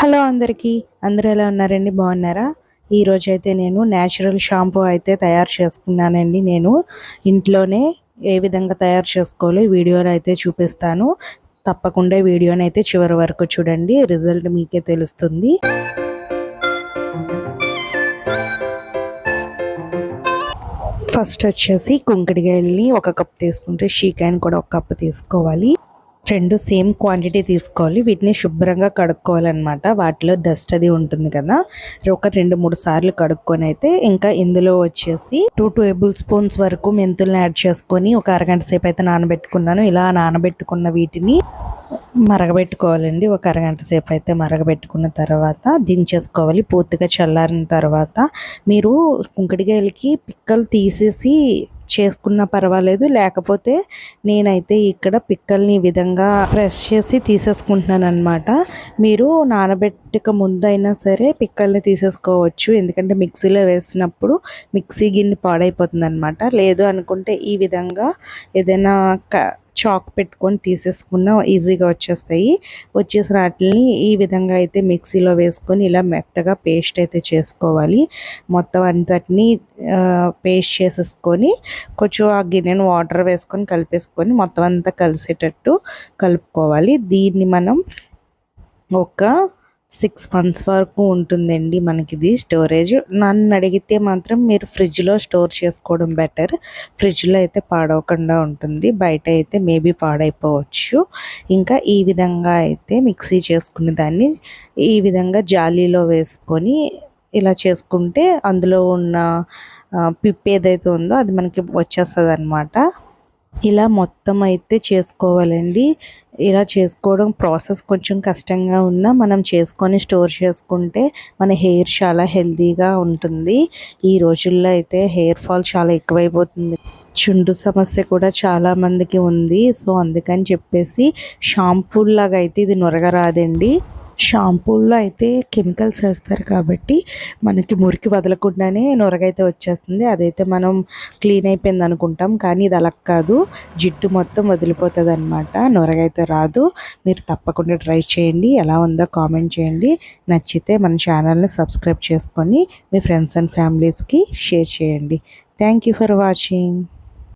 Hello అందరికీ. అందరూ ఎలా ఉన్నారండి? బాగున్నారా? ఈరోజు అయితే నేను న్యాచురల్ షాంపూ అయితే తయారు చేసుకున్నానండి. నేను ఇంట్లోనే ఏ విధంగా తయారు చేసుకోవాలో వీడియోలో అయితే చూపిస్తాను. తప్పకుండా వీడియోని అయితే చివరి వరకు చూడండి. రిజల్ట్ మీకే తెలుస్తుంది. ఫస్ట్ వచ్చేసి కుంకుడికాయల్ని ఒక కప్ తీసుకుంటే షీకాయని కూడా ఒక కప్ తీసుకోవాలి. రెండు సేమ్ క్వాంటిటీ తీసుకోవాలి. వీటిని శుభ్రంగా కడుక్కోవాలన్నమాట. వాటిలో డస్ట్ అది ఉంటుంది కదా. ఒక రెండు మూడు సార్లు కడుక్కొని అయితే ఇంకా ఇందులో వచ్చేసి టూ టేబుల్ స్పూన్స్ వరకు మెంతులను యాడ్ చేసుకొని ఒక అరగంట సేపు అయితే నానబెట్టుకున్నాను. ఇలా నానబెట్టుకున్న వీటిని మరగబెట్టుకోవాలండి. ఒక అరగంట సేపు అయితే మరగబెట్టుకున్న తర్వాత దించేసుకోవాలి. పూర్తిగా చల్లారిన తర్వాత మీరు కుంకుడికాయలకి పిక్కలు తీసేసి చేసుకున్నా పర్వాలేదు. లేకపోతే నేనైతే ఇక్కడ పిక్కల్ని ఈ విధంగా ప్రెస్ చేసి తీసేసుకుంటున్నాను అనమాట మీరు నానబెట్టక ముందైనా సరే పిక్కల్ని తీసేసుకోవచ్చు. ఎందుకంటే మిక్సీలో వేసినప్పుడు మిక్సీ గిన్నె పాడైపోతుంది అనమాట లేదు అనుకుంటే ఈ విధంగా ఏదైనా చాక్ పెట్టుకొని తీసేసుకున్న ఈజీగా వచ్చేస్తాయి. వచ్చేసిన వాటిని ఈ విధంగా అయితే మిక్సీలో వేసుకొని ఇలా మెత్తగా పేస్ట్ అయితే చేసుకోవాలి. మొత్తం అంతటిని పేస్ట్ చేసేసుకొని కొంచెం ఆ గిన్నెను వాటర్ వేసుకొని కలిపేసుకొని మొత్తం అంతా కలిసేటట్టు కలుపుకోవాలి. దీన్ని మనం ఒక సిక్స్ మంత్స్ వరకు ఉంటుందండి మనకి ఇది స్టోరేజ్. నన్ను అడిగితే మాత్రం మీరు ఫ్రిడ్జ్లో స్టోర్ చేసుకోవడం బెటర్. ఫ్రిడ్జ్లో అయితే పాడవకుండా ఉంటుంది. బయట అయితే మేబీ పాడైపోవచ్చు. ఇంకా ఈ విధంగా అయితే మిక్సీ చేసుకునే దాన్ని ఈ విధంగా జాలీలో వేసుకొని ఇలా చేసుకుంటే అందులో ఉన్న పిప్ ఏదైతే ఉందో అది మనకి వచ్చేస్తుంది అనమాట ఇలా మొత్తం అయితే చేసుకోవాలండి. ఇలా చేసుకోవడం ప్రాసెస్ కొంచెం కష్టంగా ఉన్నా మనం చేసుకొని స్టోర్ చేసుకుంటే మన హెయిర్ చాలా హెల్తీగా ఉంటుంది. ఈ రోజుల్లో అయితే హెయిర్ ఫాల్ చాలా ఎక్కువైపోతుంది. చుండు సమస్య కూడా చాలా మందికి ఉంది. సో అందుకని చెప్పేసి షాంపూ లాగా అయితే ఇది నొరగరాదండి. షాంపూల్లో అయితే కెమికల్స్ వేస్తారు కాబట్టి మనకి మురికి వదలకుండానే నొరగైతే వచ్చేస్తుంది. అదైతే మనం క్లీన్ అయిపోయింది అనుకుంటాం. కానీ ఇది అలా కాదు. జిడ్డు మొత్తం వదిలిపోతుంది అనమాట నొరగైతే రాదు. మీరు తప్పకుండా ట్రై చేయండి. ఎలా ఉందో కామెంట్ చేయండి. నచ్చితే మన ఛానల్ని సబ్స్క్రైబ్ చేసుకొని మీ ఫ్రెండ్స్ అండ్ ఫ్యామిలీస్కి షేర్ చేయండి. Thank you for watching.